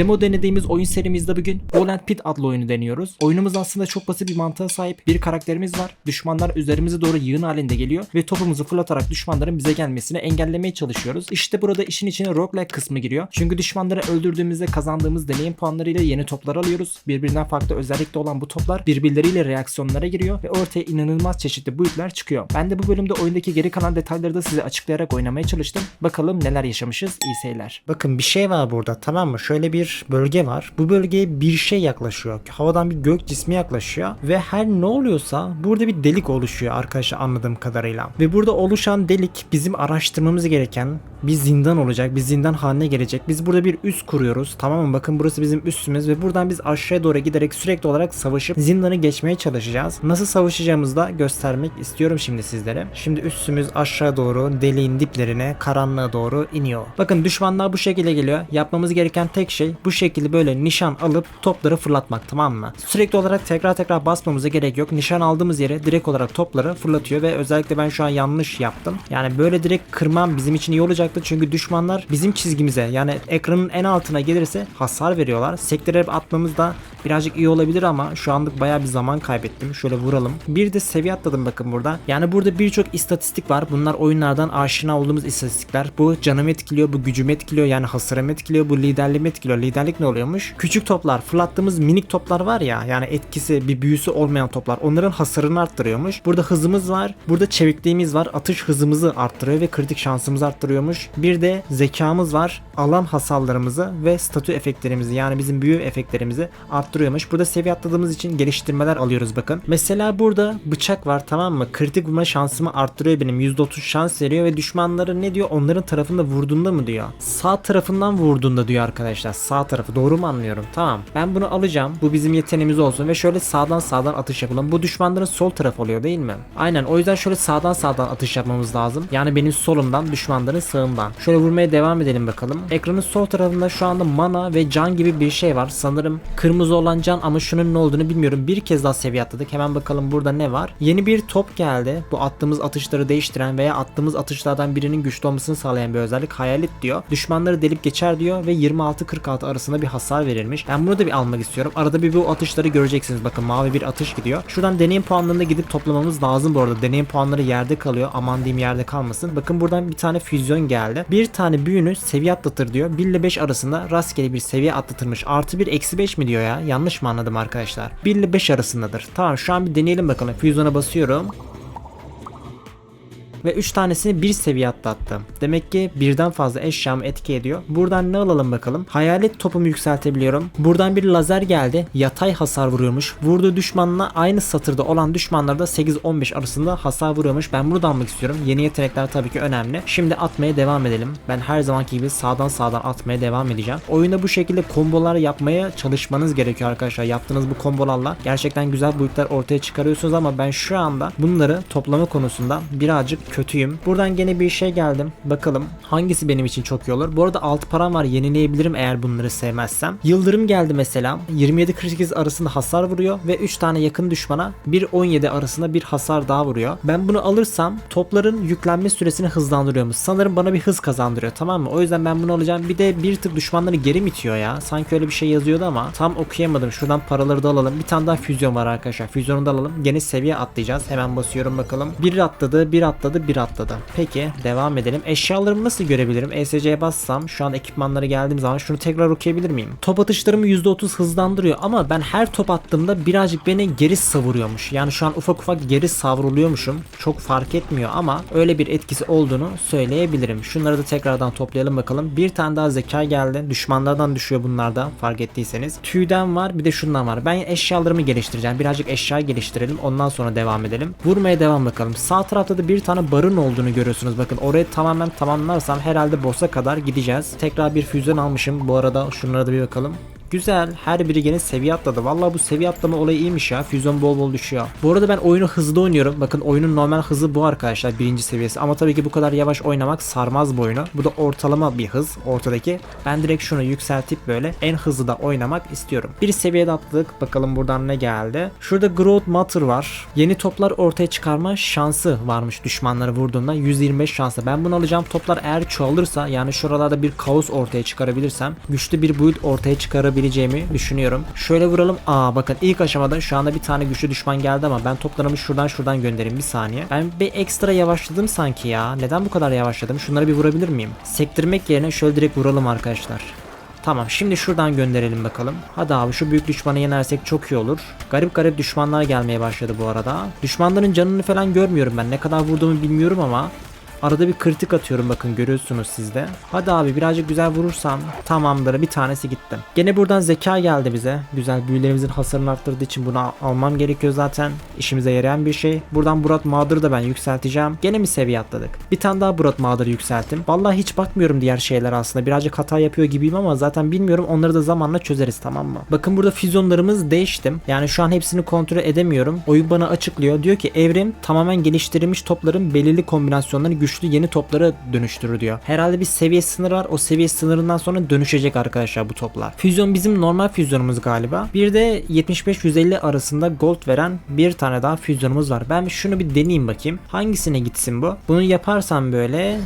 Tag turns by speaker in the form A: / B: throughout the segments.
A: Demo denediğimiz oyun serimizde bugün Volant Pit adlı oyunu deniyoruz. Oyunumuz aslında çok basit bir mantığa sahip. Bir karakterimiz var. Düşmanlar üzerimize doğru yığın halinde geliyor ve topumuzu fırlatarak düşmanların bize gelmesini engellemeye çalışıyoruz. İşte burada işin içine roguelike kısmı giriyor. Çünkü düşmanları öldürdüğümüzde kazandığımız deneyim puanlarıyla yeni toplar alıyoruz. Birbirinden farklı özellikle olan bu toplar birbirleriyle reaksiyonlara giriyor ve ortaya inanılmaz çeşitli boyutlar çıkıyor. Ben de bu bölümde oyundaki geri kalan detayları da size açıklayarak oynamaya çalıştım. Bakalım neler yaşamışız. İyi seyirler.
B: Bakın bir şey var burada tamam mı? Şöyle bir bölge var. Bu bölgeye bir şey yaklaşıyor. Havadan bir gök cismi yaklaşıyor. Ve her ne oluyorsa burada bir delik oluşuyor arkadaşlar anladığım kadarıyla. Ve burada oluşan delik bizim araştırmamız gereken bir zindan olacak. Bir zindan haline gelecek. Biz burada bir üs kuruyoruz. Tamam mı? Bakın burası bizim üstümüz ve buradan biz aşağıya doğru giderek sürekli olarak savaşıp zindanı geçmeye çalışacağız. Nasıl savaşacağımızı da göstermek istiyorum şimdi sizlere. Şimdi üstümüz aşağı doğru deliğin diplerine karanlığa doğru iniyor. Bakın düşmanlar bu şekilde geliyor. Yapmamız gereken tek şey bu şekilde böyle nişan alıp topları fırlatmak tamam mı? Sürekli olarak tekrar tekrar basmamıza gerek yok. Nişan aldığımız yere direkt olarak topları fırlatıyor ve özellikle ben şu an yanlış yaptım. Yani böyle direkt kırmam bizim için iyi olacaktı. Çünkü düşmanlar bizim çizgimize yani ekranın en altına gelirse hasar veriyorlar. Sektöre atmamız da birazcık iyi olabilir ama şu anlık bayağı bir zaman kaybettim. Şöyle vuralım. Bir de seviye atladım bakın burada. Yani burada birçok istatistik var. Bunlar oyunlardan aşina olduğumuz istatistikler. Bu canımı etkiliyor, bu gücümü etkiliyor. Yani hasarımı etkiliyor, bu liderliğimi etkiliyor. Liderlik ne oluyormuş? Küçük toplar, fırlattığımız minik toplar var ya. Yani etkisi, bir büyüsü olmayan toplar. Onların hasarını arttırıyormuş. Burada hızımız var. Burada çevikliğimiz var. Atış hızımızı arttırıyor ve kritik şansımızı arttırıyormuş. Bir de zekamız var. Alan hasarlarımızı ve statü efektlerimizi yani bizim büyü efektlerimizi arttırıyormuş. Burada seviye atladığımız için geliştirmeler alıyoruz bakın. Mesela burada bıçak var tamam mı? Kritik vurma şansımı arttırıyor benim. %30 şans veriyor ve düşmanları ne diyor? Onların tarafında vurduğunda mı diyor? Sağ tarafından vurduğunda diyor arkadaşlar. Sağ tarafı. Doğru mu anlıyorum? Tamam. Ben bunu alacağım. Bu bizim yeteneğimiz olsun ve şöyle sağdan sağdan atış yapalım. Bu düşmanların sol tarafı oluyor değil mi? Aynen. O yüzden şöyle sağdan sağdan atış yapmamız lazım. Yani benim solumdan, düşmanların sağından. Şöyle vurmaya devam edelim bakalım. Ekranın sol tarafında şu anda mana ve can gibi bir şey var. Sanırım kırmızı olan can ama şunun ne olduğunu bilmiyorum. Bir kez daha seviye atladık. Hemen bakalım burada ne var. Yeni bir top geldi. Bu attığımız atışları değiştiren veya attığımız atışlardan birinin güçlü olmasını sağlayan bir özellik. Hayalet diyor. Düşmanları delip geçer diyor ve 26-46 arasında bir hasar verilmiş. Ben bunu da bir almak istiyorum. Arada bir bu atışları göreceksiniz. Bakın mavi bir atış gidiyor. Şuradan deneyim puanlarına gidip toplamamız lazım bu arada. Deneyim puanları yerde kalıyor. Aman diyeyim yerde kalmasın. Bakın buradan bir tane füzyon geldi. Bir tane büyünü seviye atlatır diyor. 1 ile 5 arasında rastgele bir seviye atlatırmış. Artı 1 eksi 5 mi diyor ya? Yanlış mı anladım arkadaşlar? 1 ile 5 arasındadır. Tamam şu an bir deneyelim bakalım. Füzyona basıyorum ve 3 tanesini bir seviye atlattım. Demek ki birden fazla eşyamı etki ediyor. Buradan ne alalım bakalım. Hayalet topumu yükseltebiliyorum. Buradan bir lazer geldi. Yatay hasar vuruyormuş. Vurduğu düşmanla aynı satırda olan düşmanlarda 8-15 arasında hasar vuruyormuş. Ben bunu da almak istiyorum. Yeni yetenekler tabii ki önemli. Şimdi atmaya devam edelim. Ben her zamanki gibi sağdan sağdan atmaya devam edeceğim. Oyunda bu şekilde kombolar yapmaya çalışmanız gerekiyor arkadaşlar. Yaptığınız bu kombolarla gerçekten güzel boyutlar ortaya çıkarıyorsunuz ama ben şu anda bunları toplama konusunda birazcık kötüyüm. Buradan gene bir şey geldim. Bakalım hangisi benim için çok iyi olur. Bu arada altı param var yenileyebilirim eğer bunları sevmezsem. Yıldırım geldi mesela. 27-48 arasında hasar vuruyor ve 3 tane yakın düşmana 1-17 arasında bir hasar daha vuruyor. Ben bunu alırsam topların yüklenme süresini hızlandırıyormuş. Sanırım bana bir hız kazandırıyor tamam mı? O yüzden ben bunu alacağım. Bir de bir tık düşmanları geri itiyor ya? Sanki öyle bir şey yazıyordu ama tam okuyamadım. Şuradan paraları da alalım. Bir tane daha füzyon var arkadaşlar. Füzyonu da alalım. Gene seviye atlayacağız. Hemen basıyorum bakalım. Bir atladı, bir atladı, bir atladı. Peki devam edelim. Eşyalarımı nasıl görebilirim? ESC'ye bassam şu an ekipmanlara geldiğim zaman şunu tekrar okuyabilir miyim? Top atışlarımı %30 hızlandırıyor ama ben her top attığımda birazcık beni geri savuruyormuş. Yani şu an ufak ufak geri savruluyormuşum. Çok fark etmiyor ama öyle bir etkisi olduğunu söyleyebilirim. Şunları da tekrardan toplayalım bakalım. Bir tane daha zeka geldi. Düşmanlardan düşüyor bunlar da fark ettiyseniz. Tüyden var bir de şundan var. Ben eşyalarımı geliştireceğim. Birazcık eşya geliştirelim. Ondan sonra devam edelim. Vurmaya devam bakalım. Sağ tarafta da bir tane barın olduğunu görüyorsunuz. Bakın orayı tamamen tamamlarsam herhalde boss'a kadar gideceğiz. Tekrar bir füzyon almışım. Bu arada şunlara da bir bakalım. Güzel. Her biri gene seviye atladı. Vallahi bu seviye atlama olayı iyiymiş ya. Füzyon bol bol düşüyor. Bu arada ben oyunu hızlı oynuyorum. Bakın oyunun normal hızı bu arkadaşlar. Birinci seviyesi. Ama tabii ki bu kadar yavaş oynamak sarmaz bu oyunu. Bu da ortalama bir hız ortadaki. Ben direkt şunu yükseltip böyle en hızlı da oynamak istiyorum. Bir seviyede atladık. Bakalım buradan ne geldi. Şurada Growth Matter var. Yeni toplar ortaya çıkarma şansı varmış düşmanları vurduğunda. 125 şansı. Ben bunu alacağım. Toplar eğer çoğalırsa yani şuralarda bir kaos ortaya çıkarabilirsem güçlü bir build ortaya çıkarabileceğimi düşünüyorum. Şöyle vuralım. Aa bakın ilk aşamada şu anda bir tane güçlü düşman geldi ama ben toplarımı şuradan şuradan göndereyim bir saniye. Ben bir ekstra yavaşladım sanki ya. Neden bu kadar yavaşladım? Şunları bir vurabilir miyim? Sektirmek yerine şöyle direkt vuralım arkadaşlar. Tamam şimdi şuradan gönderelim bakalım. Hadi abi şu büyük düşmanı yenersek çok iyi olur. Garip garip düşmanlar gelmeye başladı bu arada. Düşmanların canını falan görmüyorum ben. Ne kadar vurduğumu bilmiyorum ama Arada bir kritik atıyorum bakın görüyorsunuz siz de. Hadi abi birazcık güzel vurursam tamamdır bir tanesi gitti. Gene buradan zeka geldi bize. Güzel büyülerimizin hasarını arttırdığı için bunu al- almam gerekiyor zaten. İşimize yarayan bir şey. Buradan Murat Mağdur'u da ben yükselteceğim. Gene mi seviye atladık? Bir tane daha Murat Mağdur'u yükselttim. Vallahi hiç bakmıyorum diğer şeyler aslında. Birazcık hata yapıyor gibiyim ama zaten bilmiyorum. Onları da zamanla çözeriz tamam mı? Bakın burada füzyonlarımız değiştim. Yani şu an hepsini kontrol edemiyorum. Oyun bana açıklıyor. Diyor ki evrim tamamen geliştirilmiş topların belirli kombinasyonlarını güçlü yeni toplara dönüştürür diyor. Herhalde bir seviye sınırı var. O seviye sınırından sonra dönüşecek arkadaşlar bu toplar. Füzyon bizim normal füzyonumuz galiba. Bir de 75-150 arasında gold veren bir tane daha füzyonumuz var. Ben şunu bir deneyeyim bakayım. Hangisine gitsin bu? Bunu yaparsam böyle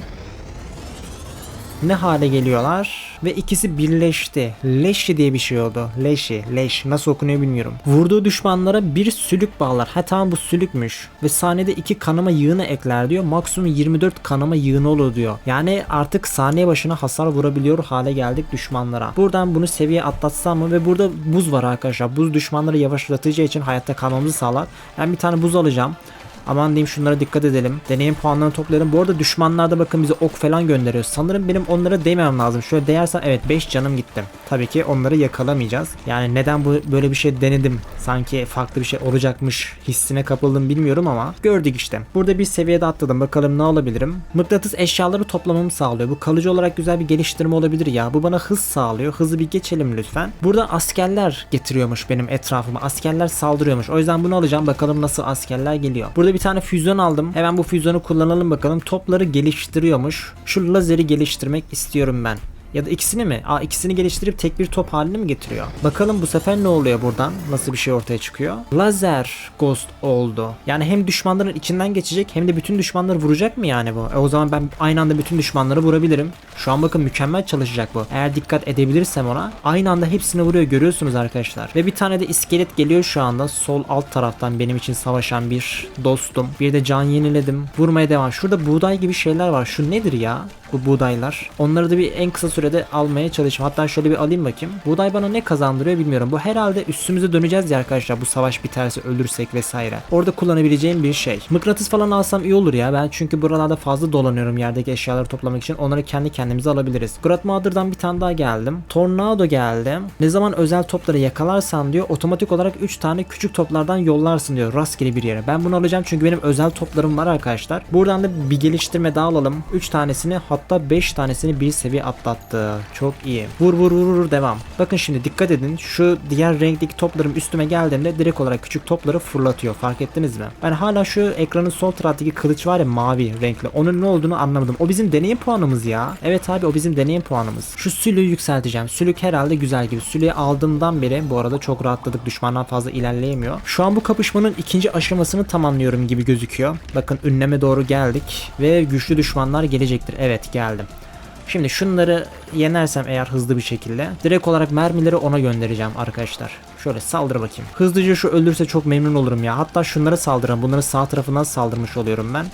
B: ne hale geliyorlar ve ikisi birleşti. Leşi diye bir şey oldu. Leşi, leş nasıl okunuyor bilmiyorum. Vurduğu düşmanlara bir sülük bağlar. Ha tamam bu sülükmüş. Ve saniyede iki kanama yığını ekler diyor. Maksimum 24 kanama yığını olur diyor. Yani artık saniye başına hasar vurabiliyor hale geldik düşmanlara. Buradan bunu seviye atlatsam mı? Ve burada buz var arkadaşlar. Buz düşmanları yavaşlatacağı için hayatta kalmamızı sağlar. Ben bir tane buz alacağım. Aman diyeyim şunlara dikkat edelim. Deneyim puanlarını toplayalım. Bu arada düşmanlarda bakın bize ok falan gönderiyor. Sanırım benim onlara değmem lazım. Şöyle değersem evet 5 canım gitti. Tabii ki onları yakalamayacağız. Yani neden bu böyle bir şey denedim? Sanki farklı bir şey olacakmış hissine kapıldım bilmiyorum ama gördük işte. Burada bir seviyede atladım. Bakalım ne alabilirim? Mıknatıs eşyaları toplamamı sağlıyor. Bu kalıcı olarak güzel bir geliştirme olabilir ya. Bu bana hız sağlıyor. Hızı bir geçelim lütfen. Burada askerler getiriyormuş benim etrafıma. Askerler saldırıyormuş. O yüzden bunu alacağım. Bakalım nasıl askerler geliyor. Burada bir tane füzyon aldım. Hemen bu füzyonu kullanalım bakalım. Topları geliştiriyormuş. Şu lazeri geliştirmek istiyorum ben. Ya da ikisini mi? Aa ikisini geliştirip tek bir top haline mi getiriyor? Bakalım bu sefer ne oluyor buradan? Nasıl bir şey ortaya çıkıyor? Lazer Ghost oldu. Yani hem düşmanların içinden geçecek hem de bütün düşmanları vuracak mı yani bu? E o zaman ben aynı anda bütün düşmanları vurabilirim. Şu an bakın mükemmel çalışacak bu. Eğer dikkat edebilirsem ona aynı anda hepsini vuruyor görüyorsunuz arkadaşlar. Ve bir tane de iskelet geliyor şu anda sol alt taraftan benim için savaşan bir dostum. Bir de can yeniledim. Vurmaya devam. Şurada buğday gibi şeyler var. Şu nedir ya? Bu buğdaylar. Onları da bir en kısa sürede almaya çalışayım. Hatta şöyle bir alayım bakayım. Buğday bana ne kazandırıyor bilmiyorum. Bu herhalde üstümüze döneceğiz ya arkadaşlar. Bu savaş biterse ölürsek vesaire. Orada kullanabileceğim bir şey. Mıknatıs falan alsam iyi olur ya. Ben çünkü buralarda fazla dolanıyorum yerdeki eşyaları toplamak için. Onları kendi kendimize alabiliriz. Grat Mother'dan bir tane daha geldim. Tornado geldi. Ne zaman özel topları yakalarsan diyor otomatik olarak 3 tane küçük toplardan yollarsın diyor rastgele bir yere. Ben bunu alacağım çünkü benim özel toplarım var arkadaşlar. Buradan da bir geliştirme daha alalım. 3 tanesini hatta 5 tanesini bir seviye atlattı. Çok iyi. Vur vur vur vur devam. Bakın şimdi dikkat edin. Şu diğer renkteki toplarım üstüme geldiğinde direkt olarak küçük topları fırlatıyor. Fark ettiniz mi? Ben hala şu ekranın sol taraftaki kılıç var ya mavi renkli. Onun ne olduğunu anlamadım. O bizim deneyim puanımız ya. Evet abi o bizim deneyim puanımız. Şu sülüğü yükselteceğim. Sülük herhalde güzel gibi. Sülüğü aldığımdan beri bu arada çok rahatladık. Düşmandan fazla ilerleyemiyor. Şu an bu kapışmanın ikinci aşamasını tamamlıyorum gibi gözüküyor. Bakın ünleme doğru geldik. Ve güçlü düşmanlar gelecektir. Evet geldim. Şimdi şunları yenersem eğer hızlı bir şekilde direkt olarak mermileri ona göndereceğim arkadaşlar. Şöyle saldır bakayım. Hızlıca şu öldürse çok memnun olurum ya. Hatta şunlara saldırın. Bunların sağ tarafından saldırmış oluyorum ben.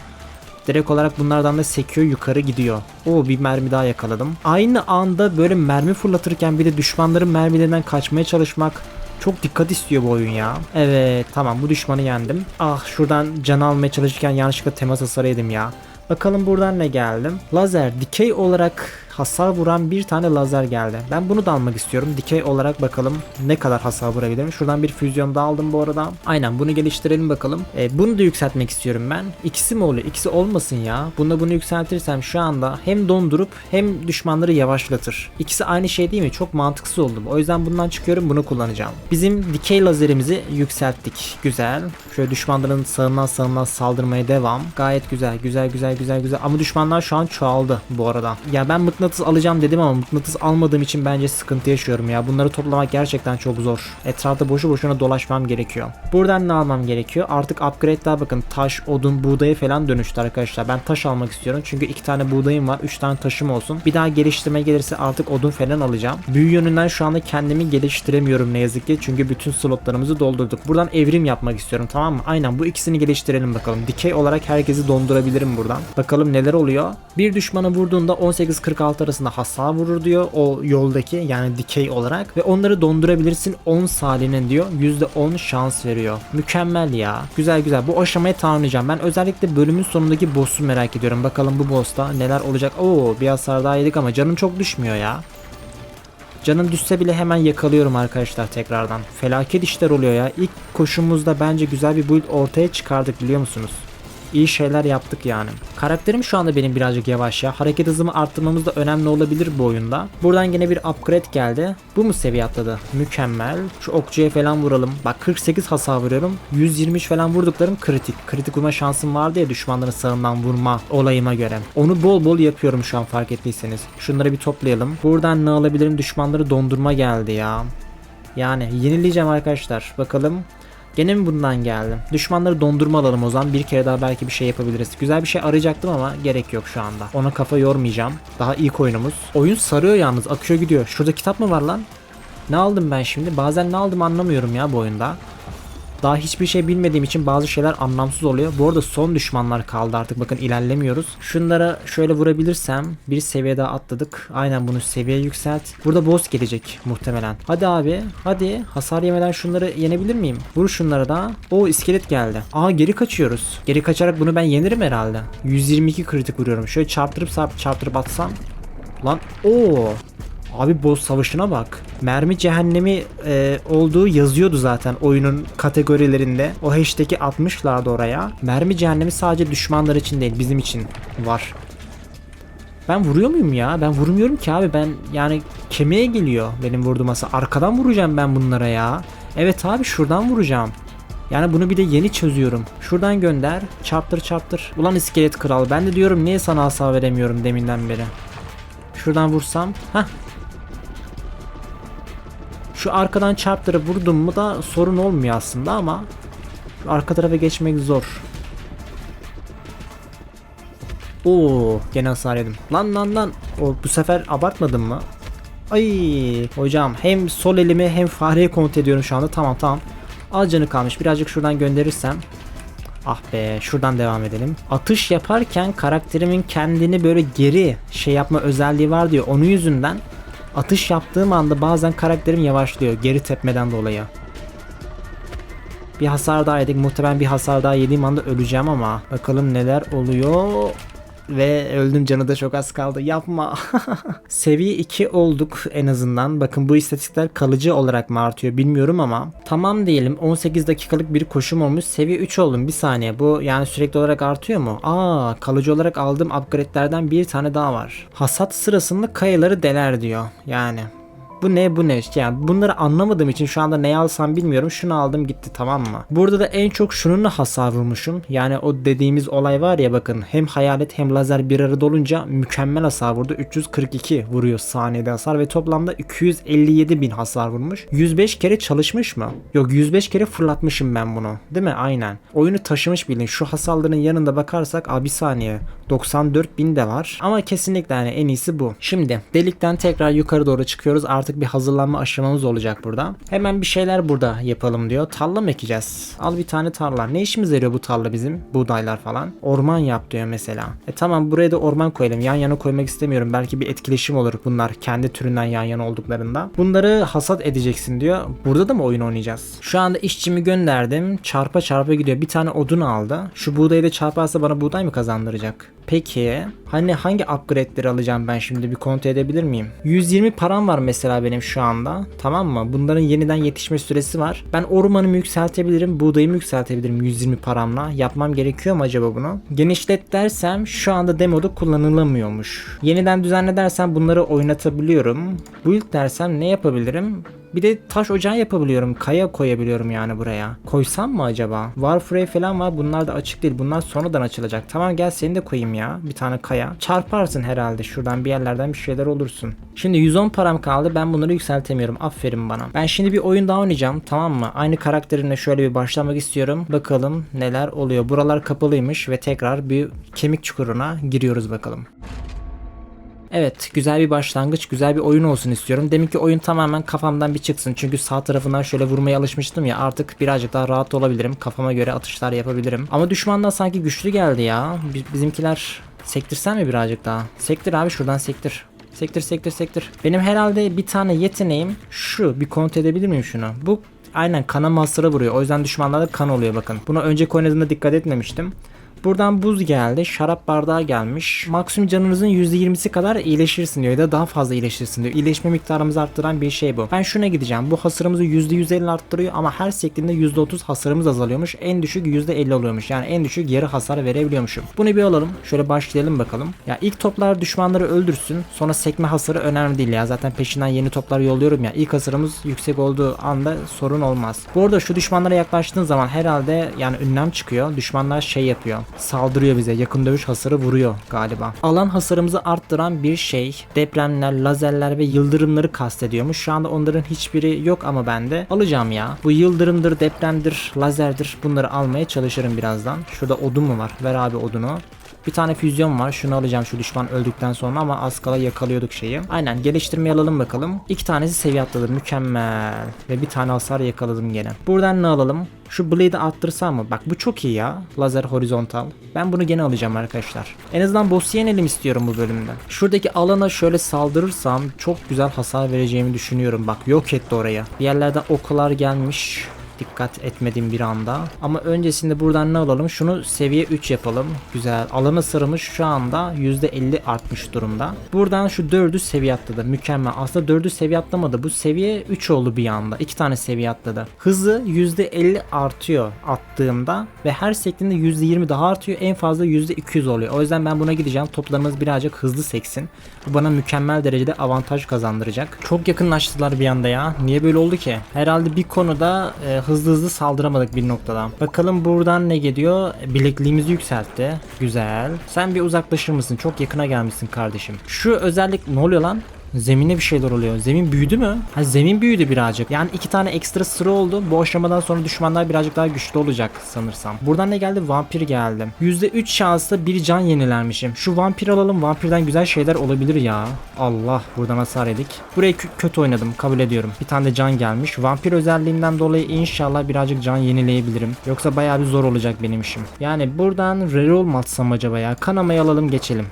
B: Direkt olarak bunlardan da sekiyor yukarı gidiyor. Oo bir mermi daha yakaladım. Aynı anda böyle mermi fırlatırken bir de düşmanların mermilerinden kaçmaya çalışmak çok dikkat istiyor bu oyun ya. Evet tamam bu düşmanı yendim. Ah şuradan can almaya çalışırken yanlışlıkla temas hasarı ya. Bakalım buradan ne geldim. Lazer dikey olarak hasar vuran bir tane lazer geldi. Ben bunu da almak istiyorum. Dikey olarak bakalım ne kadar hasar vurabilirim. Şuradan bir füzyon da aldım bu arada. Aynen bunu geliştirelim bakalım. E, bunu da yükseltmek istiyorum ben. İkisi mi oluyor? İkisi olmasın ya. Bunda bunu yükseltirsem şu anda hem dondurup hem düşmanları yavaşlatır. İkisi aynı şey değil mi? Çok mantıksız oldu. O yüzden bundan çıkıyorum bunu kullanacağım. Bizim dikey lazerimizi yükselttik. Güzel. Şöyle düşmanların sağından sağından saldırmaya devam. Gayet güzel. Güzel güzel güzel güzel. Ama düşmanlar şu an çoğaldı bu arada. Ya ben mıknatıs alacağım dedim ama mıknatıs almadığım için bence sıkıntı yaşıyorum ya. Bunları toplamak gerçekten çok zor. Etrafta boşu boşuna dolaşmam gerekiyor. Buradan ne almam gerekiyor? Artık upgrade'ler bakın taş, odun, buğdaya falan dönüştü arkadaşlar. Ben taş almak istiyorum. Çünkü iki tane buğdayım var. Üç tane taşım olsun. Bir daha geliştirme gelirse artık odun falan alacağım. Büyü yönünden şu anda kendimi geliştiremiyorum ne yazık ki. Çünkü bütün slotlarımızı doldurduk. Buradan evrim yapmak istiyorum tamam mı? Aynen bu ikisini geliştirelim bakalım. Dikey olarak herkesi dondurabilirim buradan. Bakalım neler oluyor. Bir düşmanı vurduğunda 18-46 arasında hasar vurur diyor o yoldaki yani dikey olarak ve onları dondurabilirsin 10 salinin diyor. %10 şans veriyor. Mükemmel ya. Güzel güzel. Bu aşamayı tamamlayacağım. Ben özellikle bölümün sonundaki boss'u merak ediyorum. Bakalım bu boss'ta neler olacak. Oo bir hasar daha yedik ama canım çok düşmüyor ya. Canım düşse bile hemen yakalıyorum arkadaşlar tekrardan. Felaket işler oluyor ya. İlk koşumuzda bence güzel bir build ortaya çıkardık biliyor musunuz? İyi şeyler yaptık yani. Karakterim şu anda benim birazcık yavaş ya. Hareket hızımı arttırmamız da önemli olabilir bu oyunda. Buradan yine bir upgrade geldi. Bu mu seviye atladı? Mükemmel. Şu okçuya falan vuralım. Bak 48 hasar vuruyorum. 123 falan vurduklarım kritik. Kritik vurma şansım vardı ya düşmanların sağından vurma olayıma göre. Onu bol bol yapıyorum şu an fark ettiyseniz. Şunları bir toplayalım. Buradan ne alabilirim? Düşmanları dondurma geldi ya. Yani yenileyeceğim arkadaşlar. Bakalım. Gene mi bundan geldim? Düşmanları dondurma alalım o zaman. Bir kere daha belki bir şey yapabiliriz. Güzel bir şey arayacaktım ama gerek yok şu anda. Ona kafa yormayacağım. Daha ilk oyunumuz. Oyun sarıyor yalnız. Akıyor gidiyor. Şurada kitap mı var lan? Ne aldım ben şimdi? Bazen ne aldım anlamıyorum ya bu oyunda. Daha hiçbir şey bilmediğim için bazı şeyler anlamsız oluyor. Bu arada son düşmanlar kaldı artık. Bakın ilerlemiyoruz. Şunlara şöyle vurabilirsem bir seviye daha atladık. Aynen bunu seviye yükselt. Burada boss gelecek muhtemelen. Hadi abi. Hadi. Hasar yemeden şunları yenebilir miyim? Vur şunlara da. O iskelet geldi. Aa geri kaçıyoruz. Geri kaçarak bunu ben yenirim herhalde. 122 kritik vuruyorum. Şöyle çarptırıp çarptırıp atsam. Lan o Abi boss savaşına bak. Mermi cehennemi e, olduğu yazıyordu zaten oyunun kategorilerinde. O hashtag'i atmışlardı oraya. Mermi cehennemi sadece düşmanlar için değil bizim için var. Ben vuruyor muyum ya? Ben vurmuyorum ki abi. Ben yani kemiğe geliyor benim vurduğum hasar. Arkadan vuracağım ben bunlara ya. Evet abi şuradan vuracağım. Yani bunu bir de yeni çözüyorum. Şuradan gönder. Çarptır çarptır. Ulan iskelet kral. Ben de diyorum niye sana hasar veremiyorum deminden beri. Şuradan vursam. Hah şu arkadan çarptırıp vurdum mu da sorun olmuyor aslında ama şu arka tarafa geçmek zor. Oo, gene hasar yedim. Lan lan lan. O bu sefer abartmadım mı? Ay hocam hem sol elimi hem fareyi kontrol ediyorum şu anda. Tamam tamam. Az canı kalmış. Birazcık şuradan gönderirsem. Ah be şuradan devam edelim. Atış yaparken karakterimin kendini böyle geri şey yapma özelliği var diyor. Onun yüzünden atış yaptığım anda bazen karakterim yavaşlıyor geri tepmeden dolayı. Bir hasar daha yedik. Muhtemelen bir hasar daha yediğim anda öleceğim ama bakalım neler oluyor. Ve öldüm canı da çok az kaldı. Yapma. Seviye 2 olduk en azından. Bakın bu istatistikler kalıcı olarak mı artıyor bilmiyorum ama. Tamam diyelim 18 dakikalık bir koşum olmuş. Seviye 3 oldum bir saniye. Bu yani sürekli olarak artıyor mu? Aa kalıcı olarak aldığım upgrade'lerden bir tane daha var. Hasat sırasında kayaları deler diyor. Yani bu ne bu ne? Yani bunları anlamadığım için şu anda neyi alsam bilmiyorum. Şunu aldım gitti tamam mı? Burada da en çok şununla hasar vurmuşum. Yani o dediğimiz olay var ya bakın. Hem hayalet hem lazer bir arada olunca mükemmel hasar vurdu. 342 vuruyor saniyede hasar ve toplamda 257 bin hasar vurmuş. 105 kere çalışmış mı? Yok 105 kere fırlatmışım ben bunu. Değil mi? Aynen. Oyunu taşımış bilin şu hasarların yanında bakarsak abi saniye 94 bin de var. Ama kesinlikle yani en iyisi bu. Şimdi delikten tekrar yukarı doğru çıkıyoruz. Artık bir hazırlanma aşamamız olacak burada. Hemen bir şeyler burada yapalım diyor. Tarla mı ekeceğiz? Al bir tane tarla. Ne işimize yarıyor bu tarla bizim? Buğdaylar falan. Orman yap diyor mesela. E tamam buraya da orman koyalım. Yan yana koymak istemiyorum. Belki bir etkileşim olur bunlar kendi türünden yan yana olduklarında. Bunları hasat edeceksin diyor. Burada da mı oyun oynayacağız? Şu anda işçimi gönderdim. Çarpa çarpa gidiyor. Bir tane odun aldı. Şu buğdayı da çarparsa bana buğday mı kazandıracak? Peki hani hangi upgrade'leri alacağım ben şimdi bir kontrol edebilir miyim? 120 param var mesela benim şu anda. Tamam mı? Bunların yeniden yetişme süresi var. Ben ormanımı yükseltebilirim, buğdayımı yükseltebilirim 120 paramla. Yapmam gerekiyor mu acaba bunu? Genişlet dersem şu anda demoda kullanılamıyormuş. Yeniden düzenle dersem bunları oynatabiliyorum. Build dersem ne yapabilirim? Bir de taş ocağı yapabiliyorum. Kaya koyabiliyorum yani buraya. Koysam mı acaba? Warframe falan var. Bunlar da açık değil. Bunlar sonradan açılacak. Tamam gel seni de koyayım ya. Bir tane kaya. Çarparsın herhalde. Şuradan bir yerlerden bir şeyler olursun. Şimdi 110 param kaldı. Ben bunları yükseltemiyorum. Aferin bana. Ben şimdi bir oyun daha oynayacağım. Tamam mı? Aynı karakterimle şöyle bir başlamak istiyorum. Bakalım neler oluyor. Buralar kapalıymış ve tekrar bir kemik çukuruna giriyoruz bakalım. Evet güzel bir başlangıç güzel bir oyun olsun istiyorum. Deminki oyun tamamen kafamdan bir çıksın. Çünkü sağ tarafından şöyle vurmaya alışmıştım ya artık birazcık daha rahat olabilirim. Kafama göre atışlar yapabilirim. Ama düşmanlar sanki güçlü geldi ya. Bi- Bizimkiler sektirsen mi birazcık daha? Sektir abi şuradan sektir. Sektir sektir sektir. Benim herhalde bir tane yeteneğim şu. Bir kontrol edebilir miyim şunu? Bu aynen kanama hasarı vuruyor. O yüzden düşmanlarda kan oluyor bakın. Buna önceki oynadığımda dikkat etmemiştim. Buradan buz geldi. Şarap bardağı gelmiş. Maksimum canınızın %20'si kadar iyileşirsin diyor ya da daha fazla iyileşirsin diyor. İyileşme miktarımızı arttıran bir şey bu. Ben şuna gideceğim. Bu hasarımızı %150 arttırıyor ama her sektiğinde %30 hasarımız azalıyormuş. En düşük %50 oluyormuş. Yani en düşük yarı hasar verebiliyormuşum. Bunu bir alalım. Şöyle başlayalım bakalım. Ya ilk toplar düşmanları öldürsün. Sonra sekme hasarı önemli değil ya. Zaten peşinden yeni toplar yolluyorum ya. İlk hasarımız yüksek olduğu anda sorun olmaz. Bu arada şu düşmanlara yaklaştığın zaman herhalde yani ünlem çıkıyor. Düşmanlar şey yapıyor. Saldırıyor bize. Yakın dövüş hasarı vuruyor galiba. Alan hasarımızı arttıran bir şey. Depremler, lazerler ve yıldırımları kastediyormuş. Şu anda onların hiçbiri yok ama bende. Alacağım ya. Bu yıldırımdır, depremdir, lazerdir. Bunları almaya çalışırım birazdan. Şurada odun mu var? Ver abi odunu. Bir tane füzyon var. Şunu alacağım şu düşman öldükten sonra ama az kala yakalıyorduk şeyi. Aynen geliştirmeyi alalım bakalım. İki tanesi seviye atladı. Mükemmel. Ve bir tane hasar yakaladım gene. Buradan ne alalım? Şu blade'i arttırsam mı? Bak bu çok iyi ya. Lazer horizontal. Ben bunu gene alacağım arkadaşlar. En azından boss'u yenelim istiyorum bu bölümde. Şuradaki alana şöyle saldırırsam çok güzel hasar vereceğimi düşünüyorum. Bak yok etti oraya. Bir yerlerden oklar gelmiş dikkat etmedim bir anda. Ama öncesinde buradan ne alalım? Şunu seviye 3 yapalım. Güzel. Alan ısırımız şu anda %50 artmış durumda. Buradan şu 4'ü seviye atladı. Mükemmel. Aslında 4'ü seviye atlamadı. Bu seviye 3 oldu bir anda. 2 tane seviye atladı. Hızı %50 artıyor attığımda ve her sektiğinde %20 daha artıyor. En fazla %200 oluyor. O yüzden ben buna gideceğim. Toplarımız birazcık hızlı seksin. Bu bana mükemmel derecede avantaj kazandıracak. Çok yakınlaştılar bir anda ya. Niye böyle oldu ki? Herhalde bir konuda e, hızlı hızlı saldıramadık bir noktadan. Bakalım buradan ne geliyor? Bilekliğimizi yükseltti. Güzel. Sen bir uzaklaşır mısın? Çok yakına gelmişsin kardeşim. Şu özellik ne oluyor lan? Zemine bir şeyler oluyor. Zemin büyüdü mü? Ha zemin büyüdü birazcık. Yani iki tane ekstra sıra oldu. Bu aşamadan sonra düşmanlar birazcık daha güçlü olacak sanırsam. Buradan ne geldi? Vampir geldi. %3 şansla bir can yenilenmişim. Şu vampir alalım. Vampirden güzel şeyler olabilir ya. Allah buradan hasar yedik. Burayı kö- kötü oynadım. Kabul ediyorum. Bir tane de can gelmiş. Vampir özelliğimden dolayı inşallah birazcık can yenileyebilirim. Yoksa bayağı bir zor olacak benim işim. Yani buradan reroll mu atsam acaba ya? Kanamayı alalım geçelim.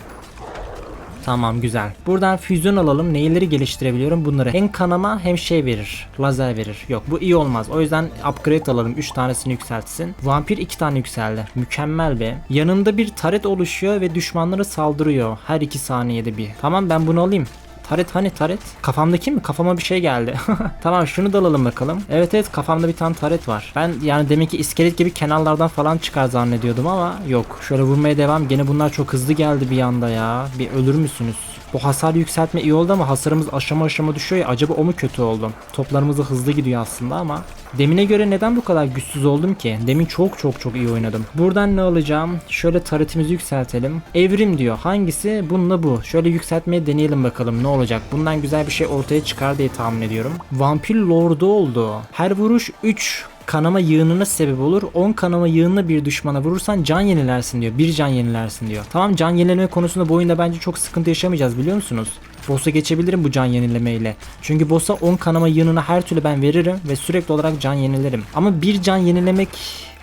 B: Tamam güzel. Buradan füzyon alalım. Neyleri geliştirebiliyorum? Bunları hem kanama hem şey verir. Lazer verir. Yok bu iyi olmaz. O yüzden upgrade alalım. 3 tanesini yükseltsin. Vampir 2 tane yükseldi. Mükemmel be. Yanında bir taret oluşuyor ve düşmanlara saldırıyor. Her 2 saniyede bir. Tamam ben bunu alayım. Taret hani taret? Kafamdaki mi? Kafama bir şey geldi. tamam şunu da alalım bakalım. Evet evet kafamda bir tane taret var. Ben yani demek ki iskelet gibi kenarlardan falan çıkar zannediyordum ama yok. Şöyle vurmaya devam. Gene bunlar çok hızlı geldi bir anda ya. Bir ölür müsünüz? Bu hasar yükseltme iyi oldu ama hasarımız aşama aşama düşüyor ya acaba o mu kötü oldu? Toplarımız da hızlı gidiyor aslında ama Demine göre neden bu kadar güçsüz oldum ki? Demin çok çok çok iyi oynadım. Buradan ne alacağım? Şöyle taretimizi yükseltelim. Evrim diyor. Hangisi? Bununla bu. Şöyle yükseltmeyi deneyelim bakalım ne olacak. Bundan güzel bir şey ortaya çıkar diye tahmin ediyorum. Vampir Lord'u oldu. Her vuruş 3 kanama yığınına sebep olur. 10 kanama yığınına bir düşmana vurursan can yenilersin diyor. Bir can yenilersin diyor. Tamam can yenileme konusunda bu oyunda bence çok sıkıntı yaşamayacağız biliyor musunuz? Boss'a geçebilirim bu can yenilemeyle. Çünkü boss'a 10 kanama yığınına her türlü ben veririm ve sürekli olarak can yenilerim. Ama bir can yenilemek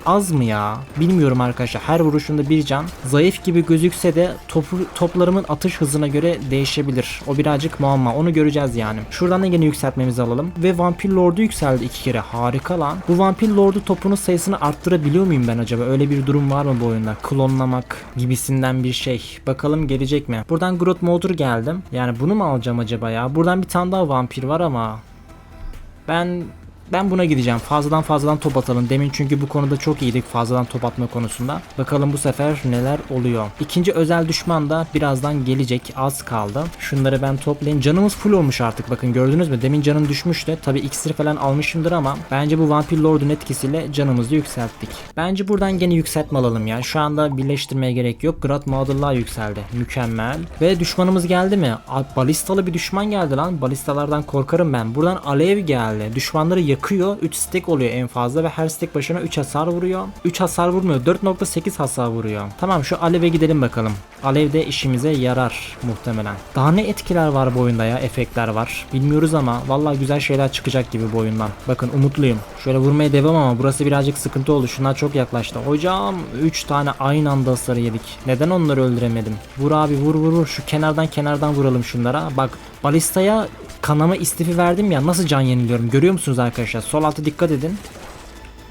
B: az mı ya? Bilmiyorum arkadaşlar. Her vuruşunda bir can. Zayıf gibi gözükse de topu, toplarımın atış hızına göre değişebilir. O birazcık muamma. Onu göreceğiz yani. Şuradan da yine yükseltmemizi alalım. Ve Vampir Lord'u yükseldi iki kere. Harika lan. Bu Vampir Lord'u topunun sayısını arttırabiliyor muyum ben acaba? Öyle bir durum var mı bu oyunda? Klonlamak gibisinden bir şey. Bakalım gelecek mi? Buradan Growth Molder geldim. Yani bunu mu alacağım acaba ya? Buradan bir tane daha vampir var ama ben ben buna gideceğim. Fazladan fazladan top atalım. Demin çünkü bu konuda çok iyiydik fazladan top atma konusunda. Bakalım bu sefer neler oluyor. İkinci özel düşman da birazdan gelecek. Az kaldı. Şunları ben toplayayım. Canımız full olmuş artık. Bakın gördünüz mü? Demin canım düşmüştü. Tabi iksir falan almışımdır ama bence bu Vampir Lord'un etkisiyle canımızı yükselttik. Bence buradan gene yükseltme alalım ya. Şu anda birleştirmeye gerek yok. Grad Mağdurluğa yükseldi. Mükemmel. Ve düşmanımız geldi mi? Balistalı bir düşman geldi lan. Balistalardan korkarım ben. Buradan alev geldi. Düşmanları yakıyor. 3 stack oluyor en fazla ve her stack başına 3 hasar vuruyor. 3 hasar vurmuyor. 4.8 hasar vuruyor. Tamam şu aleve gidelim bakalım. Alev de işimize yarar muhtemelen. Daha ne etkiler var bu oyunda ya? Efektler var. Bilmiyoruz ama vallahi güzel şeyler çıkacak gibi bu oyundan. Bakın umutluyum. Şöyle vurmaya devam ama burası birazcık sıkıntı oldu. Şunlar çok yaklaştı. Hocam 3 tane aynı anda hasarı yedik. Neden onları öldüremedim? Vur abi vur vur vur. Şu kenardan kenardan vuralım şunlara. Bak balistaya kanama istifi verdim ya nasıl can yeniliyorum görüyor musunuz arkadaşlar? Sol alta dikkat edin.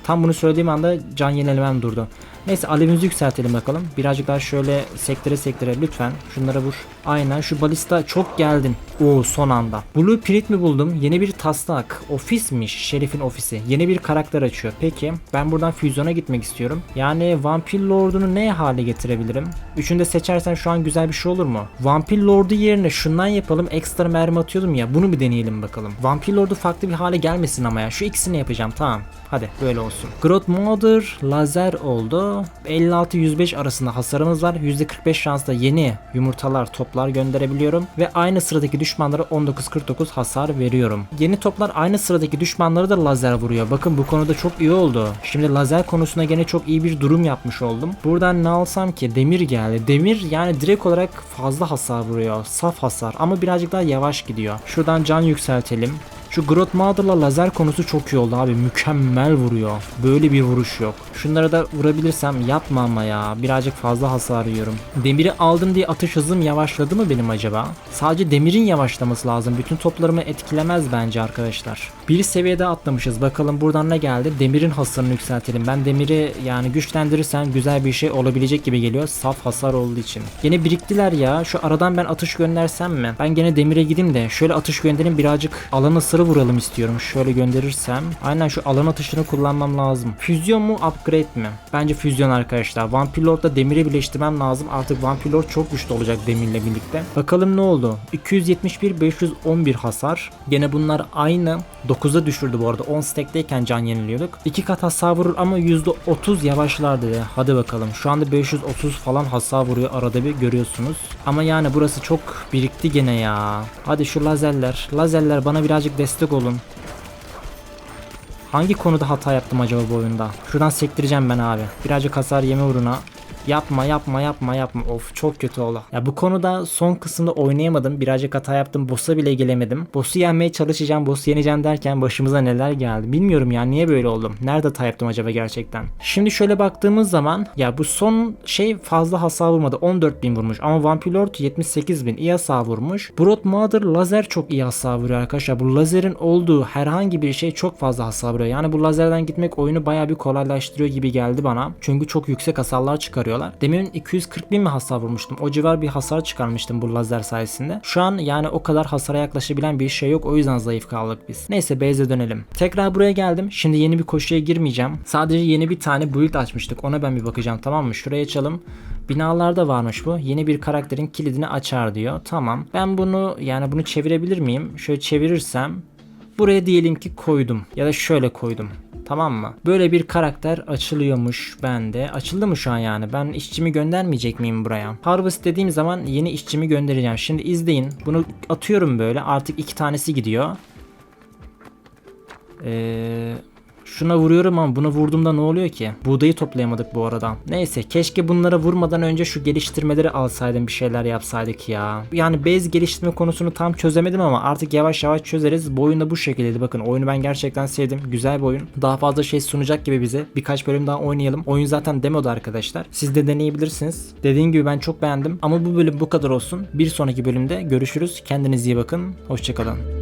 B: Tam bunu söylediğim anda can yenilemem durdu. Neyse alevimizi yükseltelim bakalım. Birazcık daha şöyle sektire sektire lütfen. Şunlara vur. Aynen şu balista çok geldin. Oo son anda. Blueprint mi buldum? Yeni bir taslak. Ofismiş. Şerif'in ofisi. Yeni bir karakter açıyor. Peki ben buradan füzyona gitmek istiyorum. Yani Vampir Lord'unu ne hale getirebilirim? Üçünü de seçersen şu an güzel bir şey olur mu? Vampir Lord'u yerine şundan yapalım. Ekstra mermi atıyordum ya. Bunu bir deneyelim bakalım. Vampir Lord'u farklı bir hale gelmesin ama ya. Şu ikisini yapacağım tamam. Hadi böyle olsun. Growth Mother lazer oldu. 56-105 arasında hasarımız var. %45 şansla yeni yumurtalar, toplar gönderebiliyorum. Ve aynı sıradaki düşmanlara 19-49 hasar veriyorum. Yeni toplar aynı sıradaki düşmanlara da lazer vuruyor. Bakın bu konuda çok iyi oldu. Şimdi lazer konusunda gene çok iyi bir durum yapmış oldum. Buradan ne alsam ki? Demir geldi. Demir yani direkt olarak fazla hasar vuruyor. Saf hasar ama birazcık daha yavaş gidiyor. Şuradan can yükseltelim. Şu Growth Mother'la lazer konusu çok iyi oldu abi. Mükemmel vuruyor. Böyle bir vuruş yok. Şunlara da vurabilirsem yapma ama ya. Birazcık fazla hasar yiyorum. Demiri aldım diye atış hızım yavaşladı mı benim acaba? Sadece demirin yavaşlaması lazım. Bütün toplarımı etkilemez bence arkadaşlar. Bir seviyede atlamışız. Bakalım buradan ne geldi? Demirin hasarını yükseltelim. Ben demiri yani güçlendirirsem güzel bir şey olabilecek gibi geliyor. Saf hasar olduğu için. Gene biriktiler ya. Şu aradan ben atış göndersem mi? Ben gene demire gideyim de şöyle atış göndereyim birazcık alanı sırı vuralım istiyorum. Şöyle gönderirsem. Aynen şu alan atışını kullanmam lazım. Füzyon mu upgrade mi? Bence füzyon arkadaşlar. Vampir Lord'la demiri birleştirmem lazım. Artık Vampir Lord çok güçlü olacak demirle birlikte. Bakalım ne oldu? 271 511 hasar. Gene bunlar aynı. 9'a düşürdü bu arada. 10 stackteyken can yeniliyorduk. 2 kat hasar vurur ama %30 yavaşlar dedi. Hadi bakalım. Şu anda 530 falan hasar vuruyor arada bir görüyorsunuz. Ama yani burası çok birikti gene ya. Hadi şu lazerler. Lazerler bana birazcık destek olun. Hangi konuda hata yaptım acaba bu oyunda? Şuradan sektireceğim ben abi. Birazcık hasar yeme uğruna. Yapma yapma yapma yapma. Of çok kötü oldu. Ya bu konuda son kısımda oynayamadım. Birazcık hata yaptım. Boss'a bile gelemedim. Boss'u yenmeye çalışacağım. Boss'u yeneceğim derken başımıza neler geldi. Bilmiyorum ya niye böyle oldum. Nerede hata yaptım acaba gerçekten? Şimdi şöyle baktığımız zaman ya bu son şey fazla hasar vurmadı. 14.000 vurmuş. Ama Vampir Lord 78.000 iyi hasar vurmuş. Broad Mother lazer çok iyi hasar vuruyor arkadaşlar. Bu lazerin olduğu herhangi bir şey çok fazla hasar vuruyor. Yani bu lazerden gitmek oyunu bayağı bir kolaylaştırıyor gibi geldi bana. Çünkü çok yüksek hasarlar çıkarıyorlar. Demin 240 bin mi hasar vurmuştum? O civar bir hasar çıkarmıştım bu lazer sayesinde. Şu an yani o kadar hasara yaklaşabilen bir şey yok. O yüzden zayıf kaldık biz. Neyse base'e dönelim. Tekrar buraya geldim. Şimdi yeni bir koşuya girmeyeceğim. Sadece yeni bir tane build açmıştık. Ona ben bir bakacağım tamam mı? Şuraya açalım. Binalarda varmış bu. Yeni bir karakterin kilidini açar diyor. Tamam. Ben bunu yani bunu çevirebilir miyim? Şöyle çevirirsem buraya diyelim ki koydum ya da şöyle koydum. Tamam mı? Böyle bir karakter açılıyormuş bende. Açıldı mı şu an yani? Ben işçimi göndermeyecek miyim buraya? Harvest dediğim zaman yeni işçimi göndereceğim. Şimdi izleyin. Bunu atıyorum böyle. Artık iki tanesi gidiyor. Ee,
A: Şuna vuruyorum ama buna vurduğumda ne oluyor ki? Buğdayı toplayamadık bu arada. Neyse keşke bunlara vurmadan önce şu geliştirmeleri alsaydım bir şeyler yapsaydık ya. Yani base geliştirme konusunu tam çözemedim ama artık yavaş yavaş çözeriz. Bu oyun da bu şekildeydi. Bakın oyunu ben gerçekten sevdim. Güzel bir oyun. Daha fazla şey sunacak gibi bize. Birkaç bölüm daha oynayalım. Oyun zaten demoda arkadaşlar. Siz de deneyebilirsiniz. Dediğim gibi ben çok beğendim. Ama bu bölüm bu kadar olsun. Bir sonraki bölümde görüşürüz. Kendinize iyi bakın. Hoşçakalın.